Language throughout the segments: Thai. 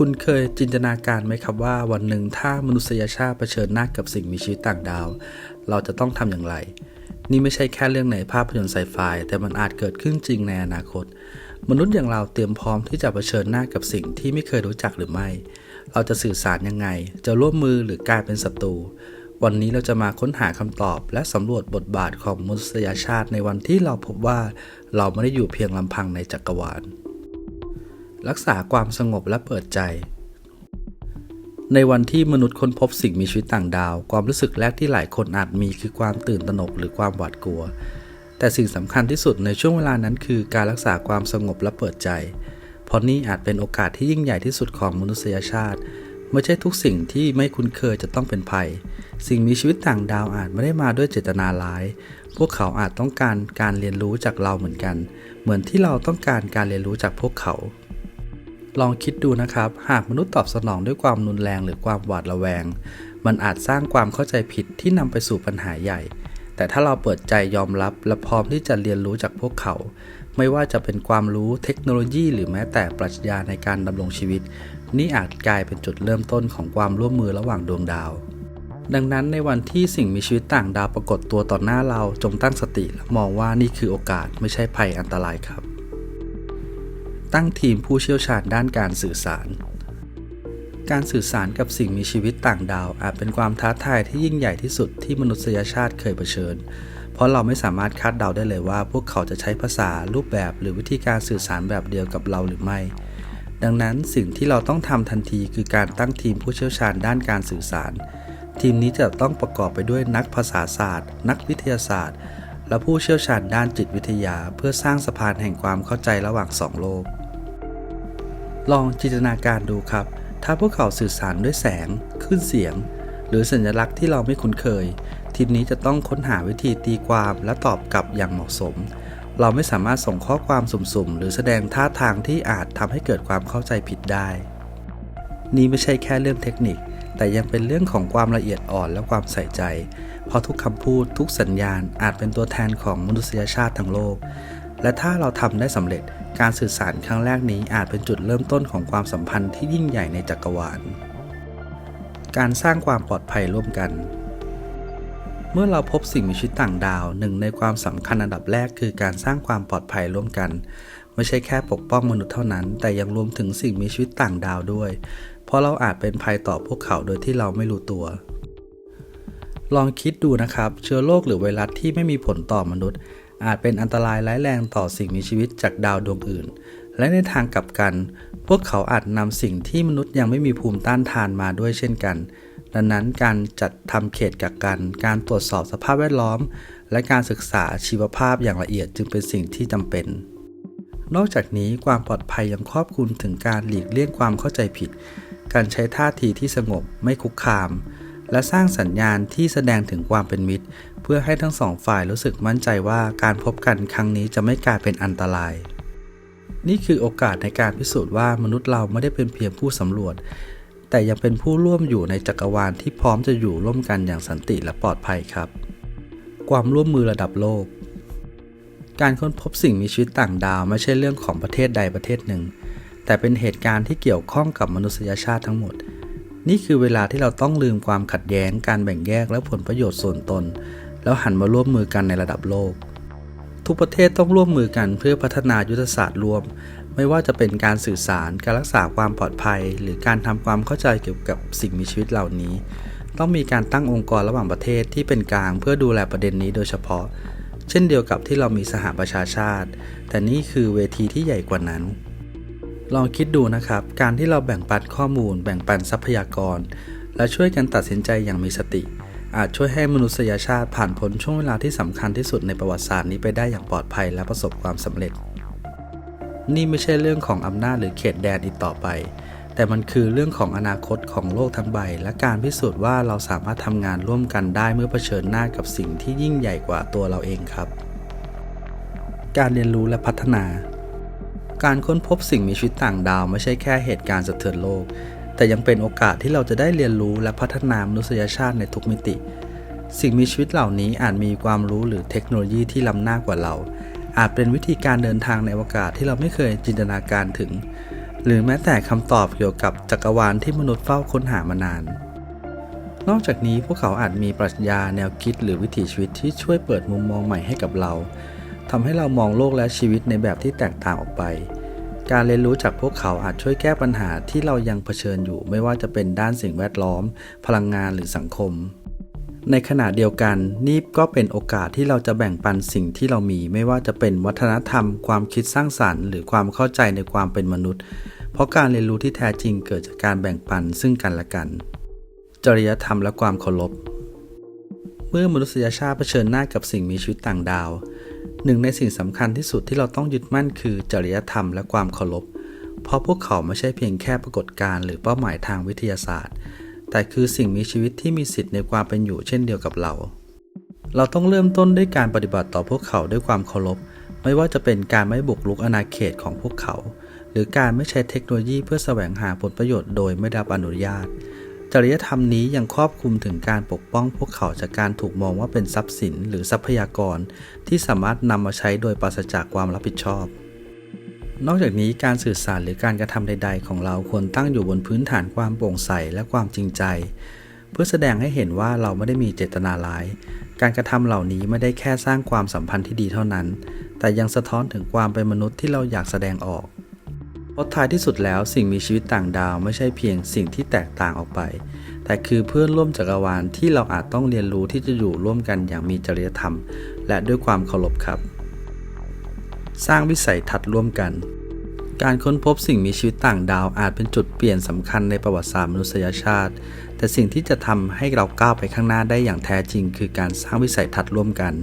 คุณเคยจินตนาการไหมครับว่าวันหนึ่งถ้ามนุษยชาติเผชิญหน้ากับสิ่งมีชีวิตต่างดาว เราจะต้องทำอย่างไร นี่ไม่ใช่แค่เรื่องในภาพยนตร์ไซไฟแต่มันอาจเกิดขึ้นจริงในอนาคต มนุษย์อย่างเราเตรียมพร้อมที่จะเผชิญหน้ากับสิ่งที่ไม่เคยรู้จักหรือไม่ เราจะสื่อสารยังไง จะร่วมมือหรือกลายเป็นศัตรูวันนี้เราจะมาค้นหาคำตอบ และสำรวจบทบาทของมนุษยชาติในวันที่เราพบว่าเราไม่ได้อยู่เพียงลำพังในจักรวาล รักษาความสงบและเปิดใจ ในวันที่มนุษย์ค้นพบสิ่งมีชีวิตต่างดาว ความรู้สึกแรกที่หลายคนอาจมีคือความตื่นตระหนกหรือความหวาดกลัว แต่สิ่งสำคัญที่สุดในช่วงเวลานั้นคือการรักษาความสงบและเปิดใจ เพราะนี่อาจเป็นโอกาสที่ยิ่งใหญ่ที่สุดของมนุษยชาติไม่ใช่ทุกสิ่งที่ไม่คุ้นเคยจะต้องเป็นภัย สิ่งมีชีวิตต่างดาวอาจไม่ได้มาด้วยเจตนาร้าย พวกเขาอาจต้องการการเรียนรู้จากเราเหมือนกัน เหมือนที่เราต้องการการเรียนรู้จากพวกเขา ลองคิดดูนะครับ หากมนุษย์ตอบสนองด้วยความรุนแรงหรือความหวาดระแวง มันอาจสร้างความเข้าใจผิดที่นำไปสู่ปัญหาใหญ่ แต่ถ้าเราเปิดใจยอมรับและพร้อมที่จะเรียนรู้จากพวกเขา ไม่ว่าจะเป็นความรู้เทคโนโลยี หรือแม้แต่ปรัชญาในการดำรงชีวิต นี่อาจกลายเป็นจุดเริ่มต้นของความร่วมมือระหว่างดวงดาว ดังนั้นในวันที่สิ่งมีชีวิตต่างดาวปรากฏตัวต่อหน้าเราจงตั้งสติและมองว่านี่คือโอกาสไม่ใช่ภัยอันตรายครับ ตั้งทีมผู้เชี่ยวชาญด้านการสื่อสาร การสื่อสารกับสิ่งมีชีวิตต่างดาว อาจเป็นความท้าทายที่ยิ่งใหญ่ที่สุดที่มนุษยชาติเคยเผชิญ เพราะเราไม่สามารถคาดเดาได้เลยว่า พวกเขาจะใช้ภาษารูปแบบหรือวิธีการสื่อสารแบบเดียวกับเราหรือไม่ ดังนั้นสิ่งที่เราต้องทำทันทีคือการตั้งทีมผู้เชี่ยวชาญด้านการสื่อสาร ทีมนี้จะต้องประกอบไปด้วยนักภาษาศาสตร์ นักวิทยาศาสตร์และผู้เชี่ยวชาญด้านจิตวิทยาเพื่อสร้างสะพานแห่งความเข้าใจระหว่างสองโลก ลองจินตนาการดูครับ ถ้าพวกเขาสื่อสารด้วยแสงคลื่นเสียง หรือสัญลักษณ์ที่เราไม่คุ้นเคย ทีมนี้จะต้องค้นหาวิธีตีความและตอบกลับอย่างเหมาะสม เราไม่สามารถส่งข้อความสุ่มๆ หรือแสดงท่าทางที่อาจทำให้เกิดความเข้าใจผิดได้ นี่ไม่ใช่แค่เรื่องเทคนิค แต่ยังเป็นเรื่องของความละเอียดอ่อนและความใส่ใจ เพราะทุกคำพูดทุกสัญญาณอาจเป็นตัวแทนของมนุษยชาติทั้งโลก และถ้าเราทำได้สำเร็จ การสื่อสารครั้งแรกนี้อาจเป็นจุดเริ่มต้นของความสัมพันธ์ที่ยิ่งใหญ่ในจักรวาล การสร้างความปลอดภัยร่วมกัน เมื่อเราพบสิ่งมีชีวิตต่างดาวหนึ่งในความสำคัญอันดับแรกคือการสร้างความปลอดภัยร่วมกัน ไม่ใช่แค่ปกป้องมนุษย์เท่านั้น แต่ยังรวมถึงสิ่งมีชีวิตต่างดาวด้วย เพราะเราอาจเป็นภัยต่อพวกเขาโดยที่เราไม่รู้ตัวลองคิดดูนะครับ เชื้อโรคหรือไวรัสที่ไม่มีผลต่อมนุษย์ อาจเป็นอันตรายร้ายแรงต่อสิ่งมีชีวิตจากดาวดวงอื่น และในทางกลับกัน พวกเขาอาจนำสิ่งที่มนุษย์ยังไม่มีภูมิต้านทานมาด้วยเช่นกัน ดังนั้นการจัดทำเขตกักกัน การตรวจสอบสภาพแวดล้อม และการศึกษาชีวภาพอย่างละเอียดจึงเป็นสิ่งที่จำเป็นนอกจากนี้ความปลอดภัยยังครอบคลุมถึงการหลีกเลี่ยงความเข้าใจผิด การใช้ท่าทีที่สงบไม่คุกคาม และสร้างสัญญาณที่แสดงถึงความเป็นมิตร เพื่อให้ทั้งสองฝ่ายรู้สึกมั่นใจว่าการพบกันครั้งนี้จะไม่กลายเป็นอันตราย นี่คือโอกาสในการพิสูจน์ว่ามนุษย์เราไม่ได้เป็นเพียงผู้สำรวจ แต่ยังเป็นผู้ร่วมอยู่ในจักรวาลที่พร้อมจะอยู่ร่วมกันอย่างสันติและปลอดภัยครับ ความร่วมมือระดับโลก การค้นพบสิ่งมีชีวิตต่างดาวไม่ใช่เรื่องของประเทศใดประเทศหนึ่ง แต่เป็นเหตุการณ์ที่เกี่ยวข้องกับมนุษยชาติทั้งหมด นี่คือเวลาที่เราต้องลืมความขัดแย้ง การแบ่งแยกและผลประโยชน์ส่วนตน แล้วหันมาร่วมมือกันในระดับโลก ทุกประเทศต้องร่วมมือกันเพื่อพัฒนายุทธศาสตร์รวม ไม่ว่าจะเป็นการสื่อสาร การรักษาความปลอดภัย หรือการทำความเข้าใจเกี่ยวกับสิ่งมีชีวิตเหล่านี้ ต้องมีการตั้งองค์กรระหว่างประเทศที่เป็นกลางเพื่อดูแลประเด็นนี้โดยเฉพาะ เช่นเดียวกับที่เรามีสหประชาชาติ แต่นี่คือเวทีที่ใหญ่กว่านั้น ลองคิดดูนะครับ การที่เราแบ่งปันข้อมูล แบ่งปันทรัพยากร และช่วยกันตัดสินใจอย่างมีสติ อาจช่วยให้มนุษยชาติผ่านพ้นช่วงเวลาที่สำคัญที่สุดในประวัติศาสตร์นี้ไปได้อย่างปลอดภัยและประสบความสำเร็จ นี่ไม่ใช่เรื่องของอำนาจหรือเขตแดนอีกต่อไป แต่มันคือเรื่องของอนาคตของโลกทั้งใบ และการพิสูจน์ว่าเราสามารถทำงานร่วมกันได้เมื่อเผชิญหน้ากับสิ่งที่ยิ่งใหญ่กว่าตัวเราเองครับ การเรียนรู้และพัฒนา การค้นพบสิ่งมีชีวิตต่างดาวไม่ใช่แค่เหตุการณ์สะเทือนโลก แต่ยังเป็นโอกาสที่เราจะได้เรียนรู้และพัฒนามนุษยชาติในทุกมิติ สิ่งมีชีวิตเหล่านี้อาจมีความรู้หรือเทคโนโลยีที่ล้ำหน้ากว่าเรา อาจเป็นวิธีการเดินทางในอวกาศที่เราไม่เคยจินตนาการถึง หรือแม้แต่คำตอบเกี่ยวกับจักรวาลที่มนุษย์เฝ้าค้นหามานาน นอกจากนี้พวกเขาอาจมีปรัชญาแนวคิดหรือวิถีชีวิตที่ช่วยเปิดมุมมองใหม่ให้กับเรา ทำให้เรามองโลกและชีวิตในแบบที่แตกต่างออกไป การเรียนรู้จากพวกเขาอาจช่วยแก้ปัญหาที่เรายังเผชิญอยู่ ไม่ว่าจะเป็นด้านสิ่งแวดล้อม พลังงานหรือสังคม ในขณะเดียวกันนี่ก็เป็นโอกาสที่เราจะแบ่งปันสิ่งที่เรามี ไม่ว่าจะเป็นวัฒนธรรม ความคิดสร้างสรรค์ หรือความเข้าใจในความเป็นมนุษย์ เพราะการเรียนรู้ที่แท้จริงเกิดจากการแบ่งปันซึ่งกันและกัน จริยธรรมและความเคารพเมื่อมนุษยชาติเผชิญหน้ากับสิ่งมีชีวิตต่างดาว หนึ่งในสิ่งสำคัญที่สุดที่เราต้องยึดมั่นคือจริยธรรมและความเคารพ เพราะพวกเขาไม่ใช่เพียงแค่ปรากฏการณ์หรือเป้าหมายทางวิทยาศาสตร์ แต่คือสิ่งมีชีวิตที่มีสิทธิ์ในความเป็นอยู่เช่นเดียวกับเรา เราต้องเริ่มต้นด้วยการปฏิบัติต่อพวกเขาด้วยความเคารพ ไม่ว่าจะเป็นการไม่บุกรุกอาณาเขตของพวกเขา หรือการไม่ใช้เทคโนโลยีเพื่อแสวงหาผลประโยชน์โดยไม่ได้รับอนุญาต จริยธรรมนี้ยังครอบคลุมถึงการปกป้องพวกเขาจากการถูกมองว่าเป็นทรัพย์สินหรือทรัพยากร ที่สามารถนำมาใช้โดยปราศจากความรับผิดชอบ นอกจากนี้การสื่อสารหรือการกระทำใด ๆ ของเราควรตั้งอยู่บนพื้นฐานความโปร่งใสและความจริงใจ เพื่อแสดงให้เห็นว่าเราไม่ได้มีเจตนาร้าย การกระทำเหล่านี้ไม่ได้แค่สร้างความสัมพันธ์ที่ดีเท่านั้น แต่ยังสะท้อนถึงความเป็นมนุษย์ที่เราอยากแสดงออก เพราะท้ายที่สุดแล้วสิ่งมีชีวิตต่างดาวไม่ใช่เพียงสิ่งที่แตกต่างออกไป แต่คือเพื่อนร่วมจักรวาลที่เราอาจต้องเรียนรู้ที่จะอยู่ร่วมกันอย่างมีจริยธรรม และด้วยความเคารพครับ สร้างวิสัยทัศน์ร่วมกัน การค้นพบสิ่งมีชีวิตต่างดาวอาจเป็นจุดเปลี่ยนสำคัญในประวัติศาสตร์มนุษยชาติ แต่สิ่งที่จะทำให้เราก้าวไปข้างหน้าได้อย่างแท้จริง คือการสร้างวิสัยทัศน์ร่วมกัน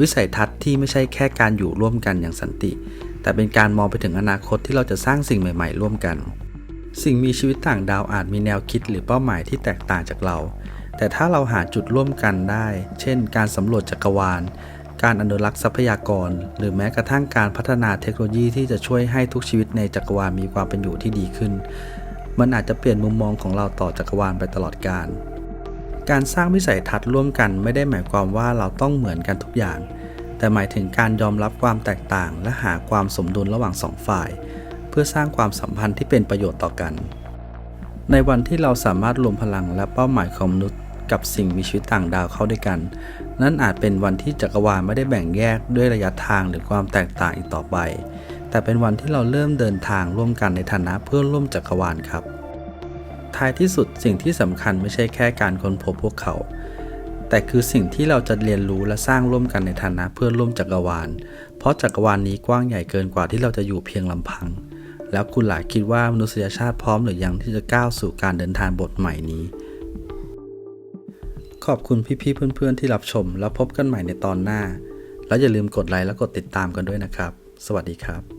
วิสัยทัศน์ที่ไม่ใช่แค่การอยู่ร่วมกันอย่างสันติ แต่เป็นการมองไปถึงอนาคตที่เราจะสร้างสิ่งใหม่ ๆ ร่วมกัน สิ่งมีชีวิตต่างดาวอาจมีแนวคิดหรือเป้าหมายที่แตกต่างจากเรา แต่ถ้าเราหาจุดร่วมกันได้ เช่น การสำรวจจักรวาล การอนุรักษ์ทรัพยากร หรือแม้กระทั่งการพัฒนาเทคโนโลยีที่จะช่วยให้ทุกชีวิตในจักรวาลมีความเป็นอยู่ที่ดีขึ้น มันอาจจะเปลี่ยนมุมมองของเราต่อจักรวาลไปตลอดกาล การสร้างวิสัยทัศน์ร่วมกันไม่ได้หมายความว่าเราต้องเหมือนกันทุกอย่าง แต่หมายถึงการยอมรับความแตกต่าง และหาความสมดุลระหว่างสองฝ่าย เพื่อสร้างความสัมพันธ์ที่เป็นประโยชน์ต่อกัน ในวันที่เราสามารถรวมพลังและเป้าหมายของมนุษย์ กับสิ่งมีชีวิตต่างดาวเข้าด้วยกัน นั่นอาจเป็นวันที่จักรวาลไม่ได้แบ่งแยกด้วยระยะทางหรือความแตกต่างอีกต่อไป แต่เป็นวันที่เราเริ่มเดินทางร่วมกันในฐานะเพื่อนร่วมจักรวาลครับ ท้ายที่สุดสิ่งที่สำคัญไม่ใช่แค่การค้นพบพวกเขา แต่คือสิ่งที่เราจะเรียนรู้และสร้างร่วมกันในฐานะเพื่อนร่วมจักรวาล เพราะจักรวาลนี้กว้างใหญ่เกินกว่าที่เราจะอยู่เพียงลำพัง แล้วคุณหลายคิดว่ามนุษยชาติพร้อมหรือยังที่จะก้าวสู่การเดินทางบทใหม่นี้ ขอบคุณพี่ๆเพื่อนๆที่รับชม แล้วพบกันใหม่ในตอนหน้า แล้วอย่าลืมกดไลค์และกดติดตามกันด้วยนะครับ สวัสดีครับ